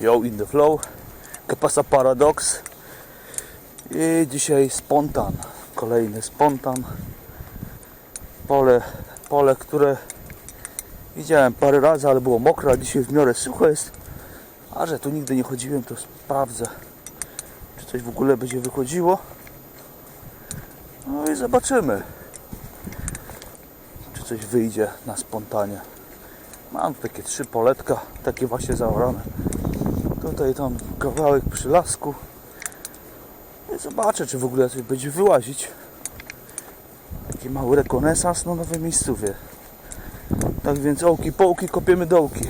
Yo in the flow. Kapasa Paradox. I dzisiaj spontan. Kolejny spontan. Pole, pole, które widziałem parę razy, ale było mokre, a dzisiaj w miarę sucho jest. A że tu nigdy nie chodziłem, to sprawdzę, czy coś w ogóle będzie wychodziło. No i zobaczymy, czy coś wyjdzie na spontanie. Mam takie trzy poletka, takie właśnie zaorane. Tutaj tam kawałek przy lasku. I zobaczę, czy w ogóle coś będzie wyłazić. Taki mały rekonesans na nowej miejscowie. Tak więc ołki, połki, kopiemy dołki.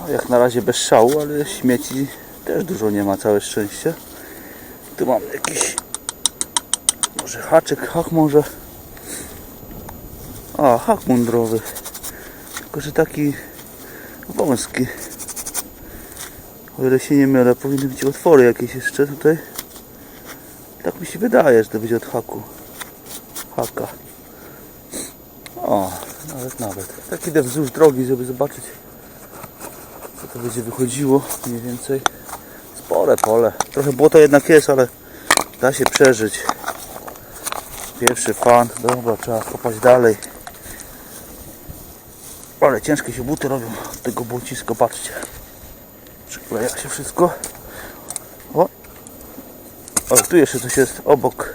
No, jak na razie bez szału, ale śmieci też dużo nie ma, całe szczęście. Tu mam jakiś może haczyk, hak może. A, hak mądrowy. Tylko, że taki wąski. O ile się nie mylę, powinny być otwory jakieś jeszcze tutaj. Tak mi się wydaje, że to będzie od haku. Haka. O, nawet, nawet. Tak idę wzdłuż drogi, żeby zobaczyć, co to będzie wychodziło. Mniej więcej. Spore pole. Trochę błoto jednak jest, ale da się przeżyć. Pierwszy fan. Dobra, trzeba kopać dalej. Ale ciężkie się buty robią od tego błociska, patrzcie. Przykleja się wszystko. O! O, tu jeszcze coś jest obok.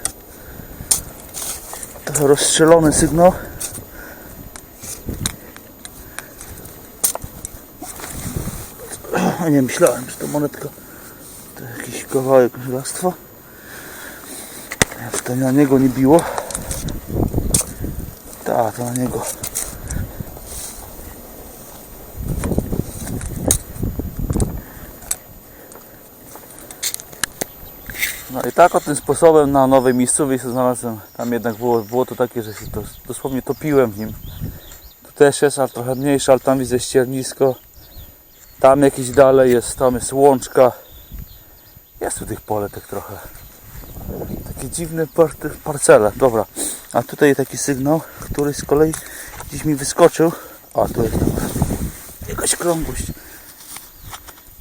Trochę rozstrzelony sygnał. Nie myślałem, że to monetka to jakiś kawałek żelastwa. To na niego nie biło. Tak, to na niego. No i tak o tym sposobem na nowej miejscowej się znalazłem. Tam jednak było, to takie, że się to, dosłownie topiłem w nim. Tu też jest, ale trochę mniejsze, ale tam widzę ściernisko. Tam jakieś dalej jest, tam jest łączka. Jest tu tych poletek trochę. Takie dziwne par parcele. Dobra. A tutaj taki sygnał, który z kolei gdzieś mi wyskoczył. A tu jest dobra. Jakaś krągłość.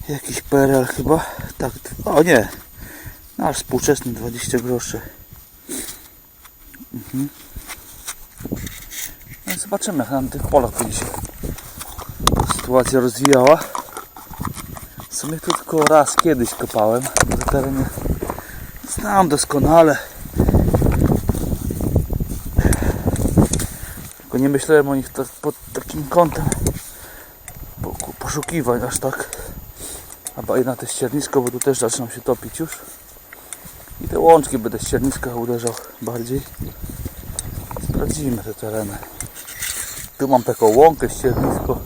Jakiś PRL chyba. Tak. O nie. Nasz współczesny 20 groszy. Mhm. No zobaczymy, jak na tych polach będzie się sytuacja rozwijała. W sumie tu tylko raz kiedyś kopałem. Znam doskonale. Tylko nie myślałem o nich tak, pod takim kątem po- poszukiwań aż tak. I na te ściernisko, bo tu też zaczynam się topić już. I te łączki będę ścierniska uderzał bardziej. Sprawdzimy te tereny. Tu mam taką łąkę, ściernisko.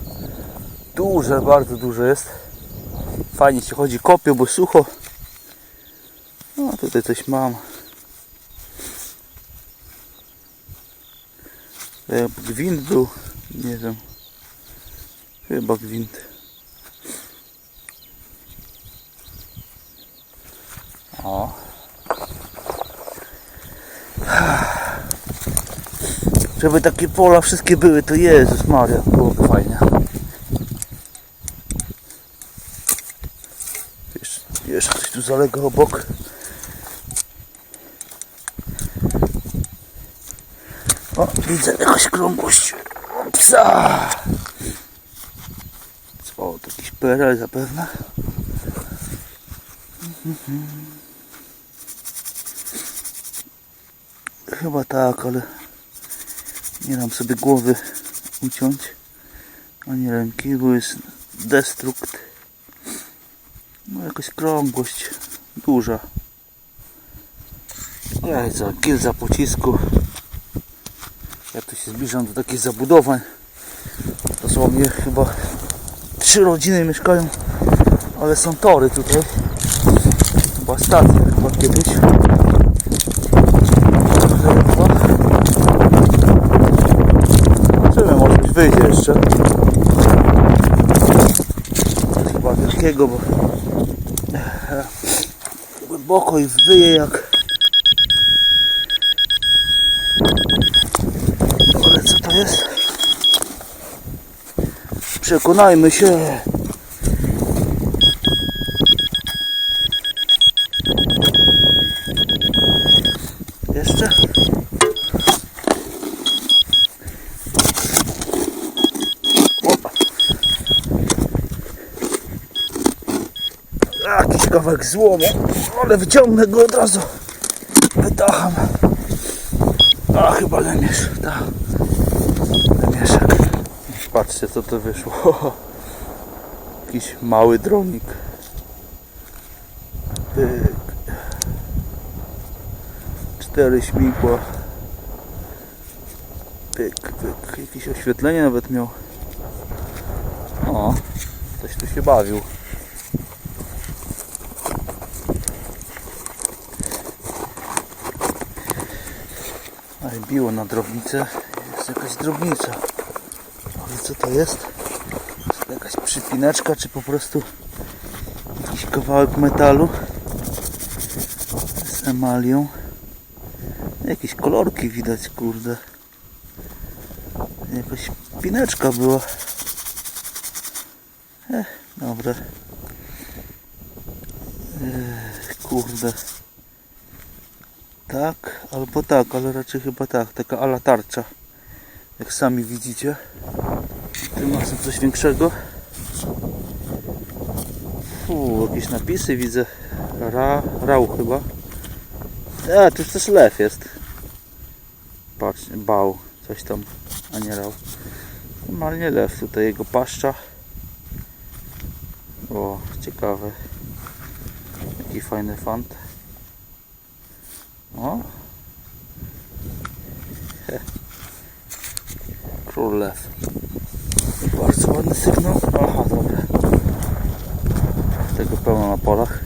Duże, bardzo duże jest. Fajnie się chodzi kopią, bo sucho. No tutaj coś mam. Gwint był, nie wiem. Chyba gwint. O. Żeby takie pola wszystkie były, to Jezus Maria, byłoby fajnie. Jeszcze, jeszcze coś tu zalega obok. O, widzę jakąś krągłość. Psa! O, to jakiś PRL zapewne. Chyba tak, ale nie dam sobie głowy uciąć ani ręki, bo jest destrukt. No jakaś krągłość duża. Jajca, gilza pocisku. Jak tu się zbliżam do takich zabudowań, dosłownie chyba trzy rodziny mieszkają, ale są tory tutaj. Chyba stacja chyba kiedyś. Zobaczymy, może coś wyjdzie jeszcze. Chyba wielkiego, bo głęboko i wyje jak ale co to jest? Przekonajmy się Jakiś kawałek złomu, ale wyciągnę go od razu. Wytacham. A chyba lemierz, tak. Lemieszek. Patrzcie co to wyszło. Jakiś mały dronik. Pyk. Cztery śmigła. Pyk, pyk. Jakieś oświetlenie nawet miał. O, ktoś tu się bawił. Ale biło na drobnicę. Jest jakaś drobnica. Ale co to jest? Jest to jakaś przypineczka, czy po prostu jakiś kawałek metalu z emalią? Jakieś kolorki widać, kurde. Jakaś pineczka była. Eh, dobra. Ech, kurde. Tak, albo tak, ale raczej chyba tak. Taka ala tarcza. Jak sami widzicie. Tu ma coś większego. Fu, jakieś napisy widzę. Ra, rał chyba. A, tu już też lew jest. Patrz, bał. Coś tam, a nie rał. Normalnie lew. Tutaj jego paszcza. O, ciekawe. Jaki fajny fant. O. Król lew. Bardzo ładny sygnał. Aha, dobra. Tego pełno na polach.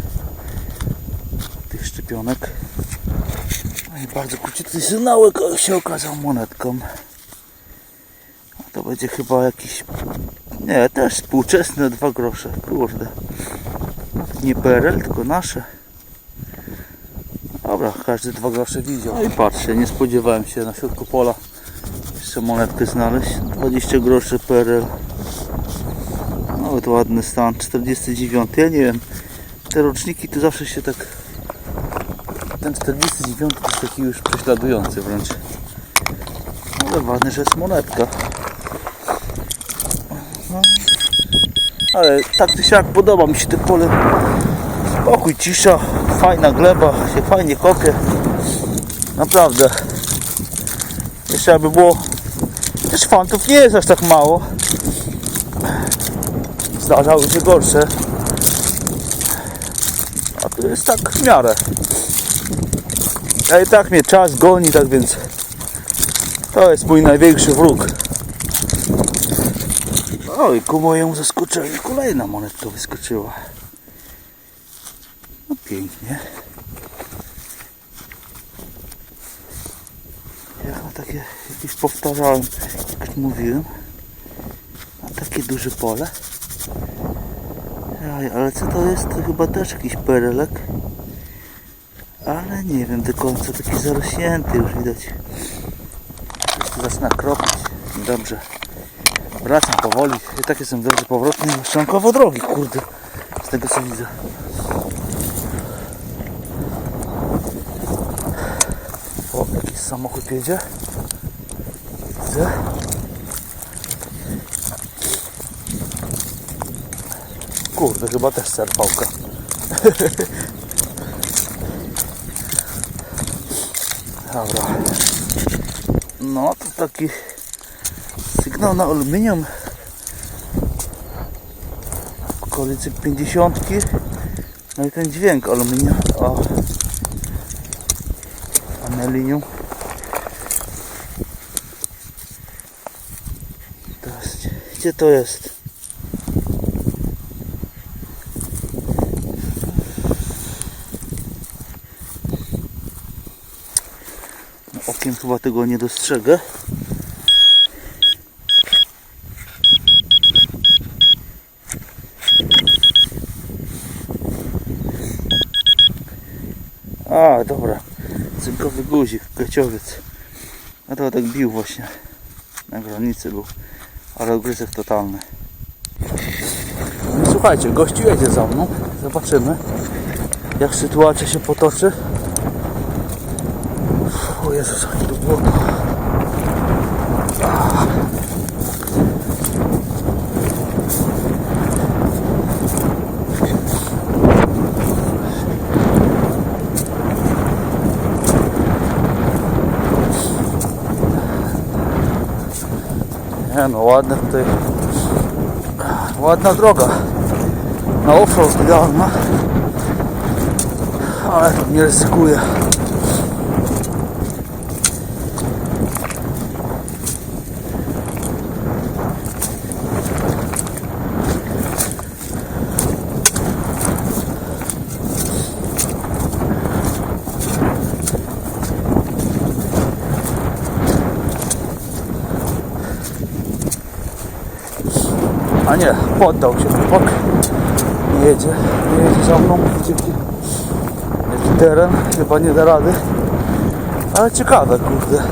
Tych szczypionek. No i bardzo króciutki sygnałek się okazał monetką. A to będzie chyba jakiś... Nie, też współczesne dwa grosze. Kurde. Nie PRL, tylko nasze. Dobra, każdy dwa grosze widział. No i patrzcie, nie spodziewałem się na środku pola jeszcze monetkę znaleźć. 20 groszy PRL. Nawet ładny stan, 49. Ja nie wiem, te roczniki to zawsze się tak... Ten 49 to jest taki już prześladujący wręcz. Ale ważne, że jest monetka. No. Ale tak czy siak podoba mi się to pole. Spokój, cisza, fajna gleba, się fajnie kopie. Naprawdę. Jeszcze aby było... Też fantów nie jest aż tak mało. Zdarzały się gorsze. A tu jest tak w miarę. A i tak mnie czas goni, tak więc to jest mój największy wróg. Oj, ku mojemu zaskoczeniu kolejna monetka wyskoczyła. Pięknie. Ja takie jakieś powtarzałem, jak już mówiłem. Na takie duże pole. Ej, ale co to jest? To chyba też jakiś perelek. Ale nie wiem do końca, taki zarośnięty już widać. Zaczyna kropić. Dobrze. Wracam powoli. I tak jestem dobrze powrotny. Szczękowo drogi, kurde. Z tego co widzę. O, jakiś samochód jedzie. Widzę. Kurde, chyba też serpałka. Dobra. No to taki sygnał na aluminium w okolicy 50 no i ten dźwięk aluminium o anelinium gdzie- to jest No, okiem chyba tego nie dostrzegę A, dobra. Cynkowy guzik, gaciowiec. A to tak bił właśnie. Na granicy był. Ale ogryzek totalny. No, słuchajcie, gościu jedzie za mną. Zobaczymy, jak sytuacja się potoczy. O Jezus, jakie tu błoto. Nie no, ładne tutaj. Ładna droga. Na offroad idealna. Ale to nie ryzykuję. A nie, poddał się chłopak. Nie jedzie, nie jedzie za mną. Widzicie, jaki teren, chyba nie da rady. Ale ciekawe, kurde.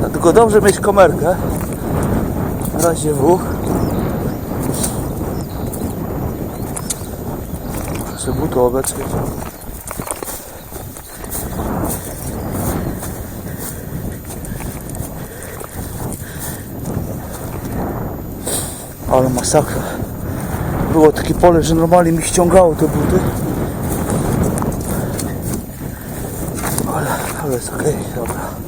Dlatego dobrze mieć komerkę. Na razie W. Muszę butowe, czekajcie. Ale masakra. Było takie pole, że normalnie mi ściągało te buty. Ale, ale jest okej, dobra.